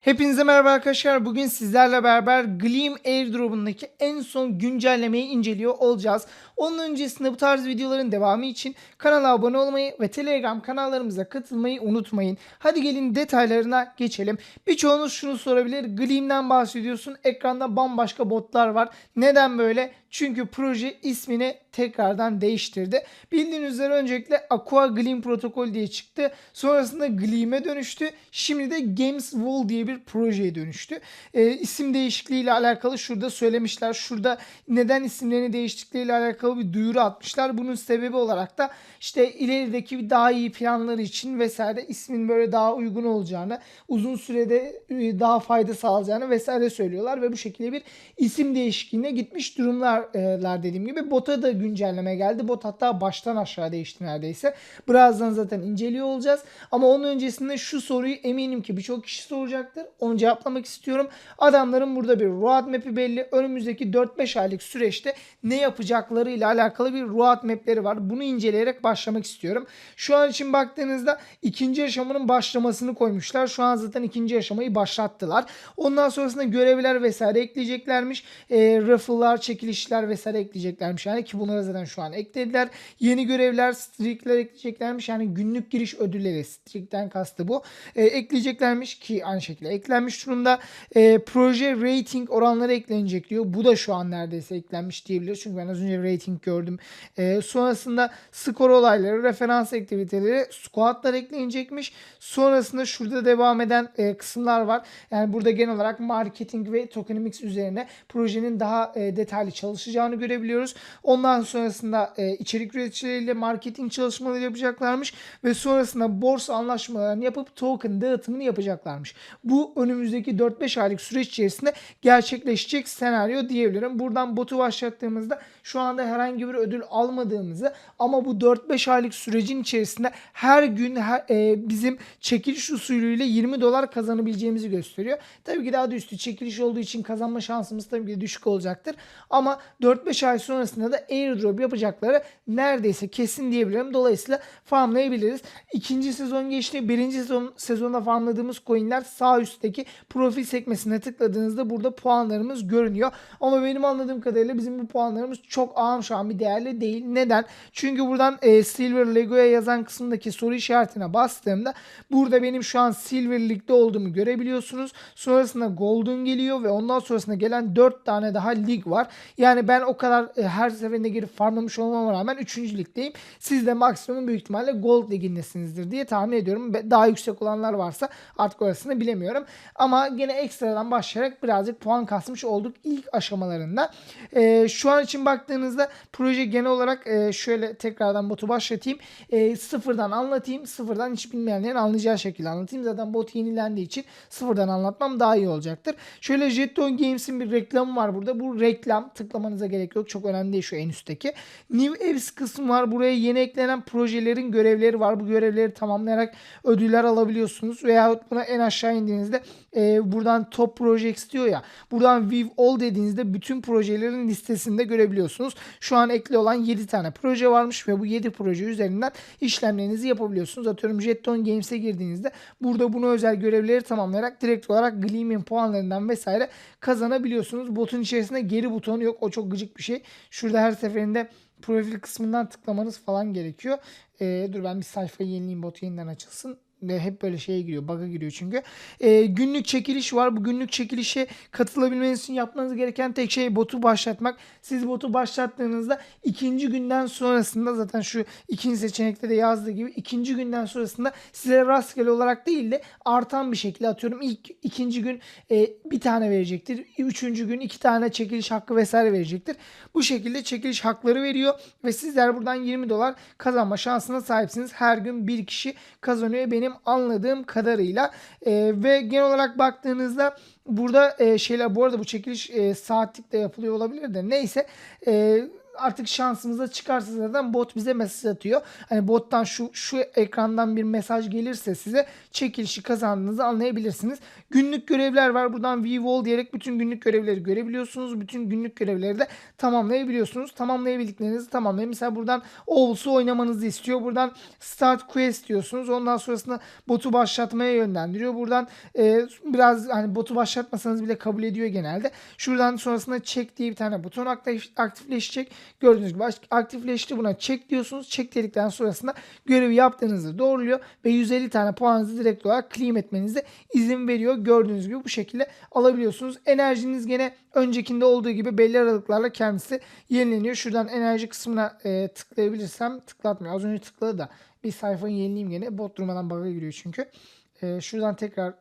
Hepinize merhaba arkadaşlar. Bugün sizlerle beraber Gleam Airdrop'undaki en son güncellemeyi inceliyor olacağız. Onun öncesinde bu tarz videoların devamı için kanala abone olmayı ve Telegram kanallarımıza katılmayı unutmayın. Hadi gelin detaylarına geçelim. Birçoğunuz şunu sorabilir. Gleam'den bahsediyorsun. Ekranda bambaşka botlar var. Neden böyle? Çünkü proje ismini tekrardan değiştirdi. Bildiğiniz üzere öncelikle Aqua Gleam protokol diye çıktı. Sonrasında Gleam'e dönüştü. Şimdi de Games Wall diye bir projeye dönüştü. Ee, isim değişikliği ile alakalı şurada söylemişler. Şurada neden isimlerini değiştikleriyle alakalı bir duyuru atmışlar. Bunun sebebi olarak da işte ilerideki daha iyi planları için vesaire ismin böyle daha uygun olacağını, uzun sürede e, daha fayda sağlayacağını vesaire söylüyorlar ve bu şekilde bir isim değişikliğine gitmiş durumlarlar dediğim gibi. Bota da güncelleme geldi. Bot hatta baştan aşağı değişti neredeyse. Birazdan zaten inceliyor olacağız. Ama onun öncesinde şu soruyu eminim ki birçok kişi soracaktır. Onu cevaplamak istiyorum. Adamların burada bir roadmap'i belli. Önümüzdeki 4-5 aylık süreçte ne yapacaklarıyla alakalı bir roadmap'leri var. Bunu inceleyerek başlamak istiyorum. Şu an için baktığınızda ikinci aşamanın başlamasını koymuşlar. Şu an zaten ikinci aşamayı başlattılar. Ondan sonrasında görevler vesaire ekleyeceklermiş. E, raffle'lar, çekilişler vesaire ekleyeceklermiş. Yani ki bunları zaten şu an eklediler. Yeni görevler, streakler ekleyeceklermiş. Yani günlük giriş ödülleri. Streak'ten kastı bu. E, ekleyeceklermiş ki aynı şekilde eklenmiş durumda. E, proje rating oranları eklenecek diyor. Bu da şu an neredeyse eklenmiş diyebiliriz. Çünkü ben az önce rating gördüm. E, sonrasında skor olayları, referans aktiviteleri, squatlar eklenecekmiş. Sonrasında şurada devam eden e, kısımlar var. Yani burada genel olarak marketing ve tokenomics üzerine projenin daha e, detaylı çalışacağını görebiliyoruz. Ondan sonrasında e, içerik üreticileriyle marketing çalışmaları yapacaklarmış ve sonrasında borsa anlaşmalarını yapıp token dağıtımını yapacaklarmış. Bu önümüzdeki 4-5 aylık süreç içerisinde gerçekleşecek senaryo diyebilirim. Buradan botu başlattığımızda şu anda herhangi bir ödül almadığımızı ama bu 4-5 aylık sürecin içerisinde her gün her, e, bizim çekiliş usulüyle 20 dolar kazanabileceğimizi gösteriyor. Tabii ki daha da üstü çekiliş olduğu için kazanma şansımız tabii ki düşük olacaktır. Ama 4-5 ay sonrasında da airdrop yapacakları neredeyse kesin diyebilirim. Dolayısıyla farmlayabiliriz. İkinci sezon geçti. Birinci sezon, sezonda farmladığımız coinler sağ üstteki profil sekmesine tıkladığınızda burada puanlarımız görünüyor. Ama benim anladığım kadarıyla bizim bu puanlarımız çok ağam şu an bir değerli değil. Neden? Çünkü buradan e, Silver Lego'ya yazan kısımdaki soru işaretine bastığımda burada benim şu an Silver Lig'de olduğumu görebiliyorsunuz. Sonrasında Golden geliyor ve ondan sonrasında gelen 4 tane daha lig var. Yani ben o kadar e, her seferinde girip farmlamış olmama rağmen 3. ligdeyim. Siz de maksimum büyük ihtimalle Gold ligindesinizdir diye tahmin ediyorum. Daha yüksek olanlar varsa artık orasını bilemiyorum. Ama gene ekstradan başlayarak birazcık puan kasmış olduk ilk aşamalarında. E, şu an için baktığınızda proje genel olarak e, şöyle tekrardan botu başlatayım. E, sıfırdan anlatayım. Sıfırdan hiç bilmeyenlerin anlayacağı şekilde anlatayım. Zaten bot yenilendiği için sıfırdan anlatmam daha iyi olacaktır. Şöyle Jeton Games'in bir reklamı var burada. Bu reklam tıklamanıza gerek yok. Çok önemli değil şu en üstteki. New Apps kısmı var. Buraya yeni eklenen projelerin görevleri var. Bu görevleri tamamlayarak ödüller alabiliyorsunuz. Veyahut buna en aşağı indiğinizde e, buradan Top Projects diyor ya. Buradan View All dediğinizde bütün projelerin listesinde görebiliyorsunuz. Şu an ekli olan 7 tane proje varmış ve bu 7 proje üzerinden işlemlerinizi yapabiliyorsunuz. Atıyorum Jeton Games'e girdiğinizde burada bunu özel görevleri tamamlayarak direkt olarak Gleam'in puanlarından vesaire kazanabiliyorsunuz. Botun içerisinde geri butonu yok. O çok gıcık bir şey. Şurada her seferinde profil kısmından tıklamanız falan gerekiyor. Ee, dur ben bir sayfayı yenileyim bot yeniden açılsın hep böyle şeye giriyor. Bug'a giriyor çünkü. Ee, günlük çekiliş var. Bu günlük çekilişe katılabilmeniz için yapmanız gereken tek şey botu başlatmak. Siz botu başlattığınızda ikinci günden sonrasında zaten şu ikinci seçenekte de yazdığı gibi ikinci günden sonrasında size rastgele olarak değil de artan bir şekilde atıyorum ilk ikinci gün e, bir tane verecektir. Üçüncü gün iki tane çekiliş hakkı vesaire verecektir. Bu şekilde çekiliş hakları veriyor ve sizler buradan 20 dolar kazanma şansına sahipsiniz. Her gün bir kişi kazanıyor benim anladığım kadarıyla. E, ve genel olarak baktığınızda burada e, şeyler bu arada bu çekiliş e, saatlikte yapılıyor olabilir de neyse e, artık şansımıza çıkarsa zaten bot bize mesaj atıyor. Hani bottan şu şu ekrandan bir mesaj gelirse size çekilişi kazandığınızı anlayabilirsiniz. Günlük görevler var. Buradan V-Wall diyerek bütün günlük görevleri görebiliyorsunuz. Bütün günlük görevleri de tamamlayabiliyorsunuz. Tamamlayabildiklerinizi tamamlayın. Mesela buradan Owls'u oynamanızı istiyor. Buradan Start Quest diyorsunuz. Ondan sonrasında botu başlatmaya yönlendiriyor. Buradan e, biraz hani botu başlatmasanız bile kabul ediyor genelde. Şuradan sonrasında check diye bir tane buton aktif- aktifleşecek. Gördüğünüz gibi aktifleşti. Buna check diyorsunuz. Check dedikten sonrasında görevi yaptığınızı doğruluyor ve 150 tane puanınızı direkt olarak claim etmenize izin veriyor. Gördüğünüz gibi bu şekilde alabiliyorsunuz. Enerjiniz gene öncekinde olduğu gibi belli aralıklarla kendisi yenileniyor. Şuradan enerji kısmına e, tıklayabilirsem tıklatmıyor. Az önce tıkladı da bir sayfayı yenileyim gene. Bot durmadan bug'a giriyor çünkü. E, şuradan tekrar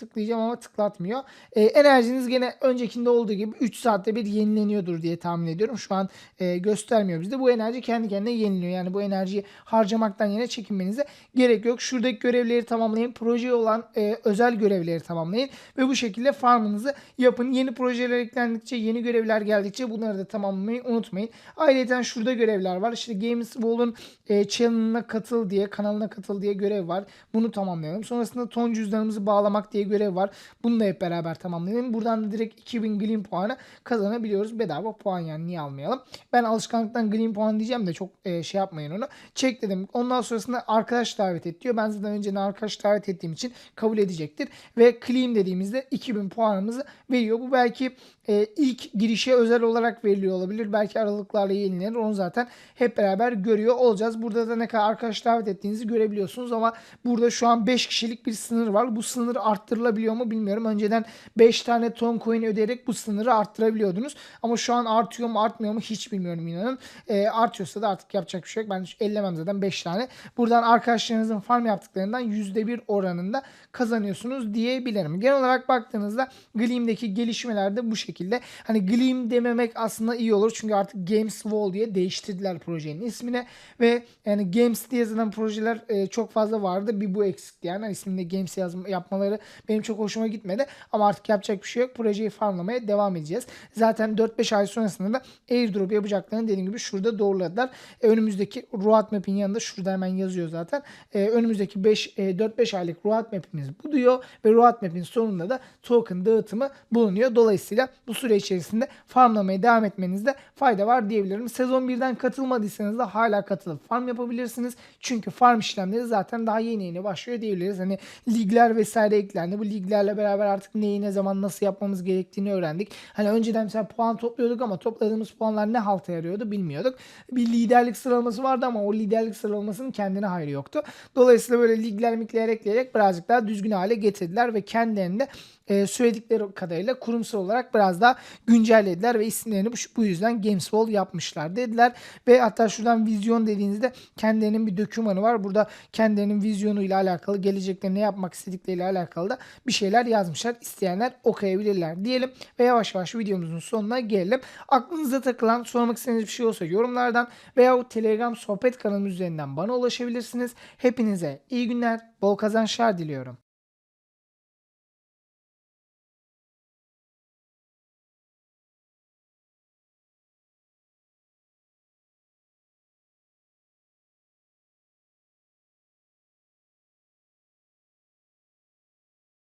tıklayacağım ama tıklatmıyor. E, enerjiniz gene öncekinde olduğu gibi 3 saatte bir yenileniyordur diye tahmin ediyorum. Şu an e, göstermiyor bizde. Bu enerji kendi kendine yeniliyor. Yani bu enerjiyi harcamaktan yine çekinmenize gerek yok. Şuradaki görevleri tamamlayın. Projeye olan e, özel görevleri tamamlayın. Ve bu şekilde farmınızı yapın. Yeni projeler eklendikçe, yeni görevler geldikçe bunları da tamamlamayı unutmayın. Ayrıca şurada görevler var. İşte Games Wall'un e, channel'ına katıl diye, kanalına katıl diye görev var. Bunu tamamlayalım. Sonrasında ton cüzdanımızı bağlamak diye görev var. Bunu da hep beraber tamamlayalım. Buradan da direkt 2000 Gleam puanı kazanabiliyoruz. Bedava puan yani niye almayalım. Ben alışkanlıktan Gleam puan diyeceğim de çok e, şey yapmayın onu. Çek dedim. Ondan sonrasında arkadaş davet et diyor. Ben zaten önceden arkadaş davet ettiğim için kabul edecektir. Ve Claim dediğimizde 2000 puanımızı veriyor. Bu belki e, ilk girişe özel olarak veriliyor olabilir. Belki aralıklarla yenilenir. Onu zaten hep beraber görüyor olacağız. Burada da ne kadar arkadaş davet ettiğinizi görebiliyorsunuz ama burada şu an 5 kişilik bir sınır var. Bu sınır arttırılabiliyor mu bilmiyorum. Önceden 5 tane ton coin ödeyerek bu sınırı arttırabiliyordunuz. Ama şu an artıyor mu artmıyor mu hiç bilmiyorum inanın. E, artıyorsa da artık yapacak bir şey yok. Ben ellemem zaten 5 tane. Buradan arkadaşlarınızın farm yaptıklarından %1 oranında kazanıyorsunuz diyebilirim. Genel olarak baktığınızda Gleam'deki gelişmeler de bu şekilde. Hani Gleam dememek aslında iyi olur. Çünkü artık Games Wall diye değiştirdiler projenin ismini ve yani Games diye yazılan projeler e, çok fazla vardı. Bir bu eksikti yani. Hani isminde Games yazma, yapmaları benim çok hoşuma gitmedi. Ama artık yapacak bir şey yok. Projeyi farmlamaya devam edeceğiz. Zaten 4-5 ay sonrasında da airdrop yapacaklarını dediğim gibi şurada doğruladılar. E, önümüzdeki roadmap'in yanında şurada hemen yazıyor zaten. E, önümüzdeki 5 e, 4-5 aylık roadmap'imiz bu diyor ve roadmap'in sonunda da token dağıtımı bulunuyor. Dolayısıyla bu süre içerisinde farmlamaya devam etmenizde fayda var diyebilirim. Sezon 1'den katılmadıysanız da hala katılıp farm yapabilirsiniz. Çünkü farm işlemleri zaten daha yeni yeni başlıyor diyebiliriz. Hani ligler vesaire eklendi. Bu liglerle beraber artık neyi ne zaman nasıl yapmamız gerektiğini öğrendik. Hani önceden mesela puan topluyorduk ama topladığımız puanlar ne halta yarıyordu bilmiyorduk. Bir liderlik sıralaması vardı ama o liderlik sıralamasının kendine hayrı yoktu. Dolayısıyla böyle ligler mikler ekleyerek birazcık daha düzgün hale getirdiler ve kendilerinde e, söyledikleri kadarıyla kurumsal olarak biraz daha güncellediler ve isimlerini bu, bu yüzden Gameswall yapmışlar dediler. Ve hatta şuradan vizyon dediğinizde kendilerinin bir dokümanı var. Burada kendilerinin vizyonuyla alakalı gelecekte ne yapmak istedikleriyle alakalı da bir şeyler yazmışlar. İsteyenler okuyabilirler diyelim ve yavaş yavaş videomuzun sonuna gelelim. Aklınıza takılan sormak istediğiniz bir şey olsa yorumlardan veya Telegram sohbet kanalımız üzerinden bana ulaşabilirsiniz. Hepinize iyi günler, bol kazançlar diliyorum.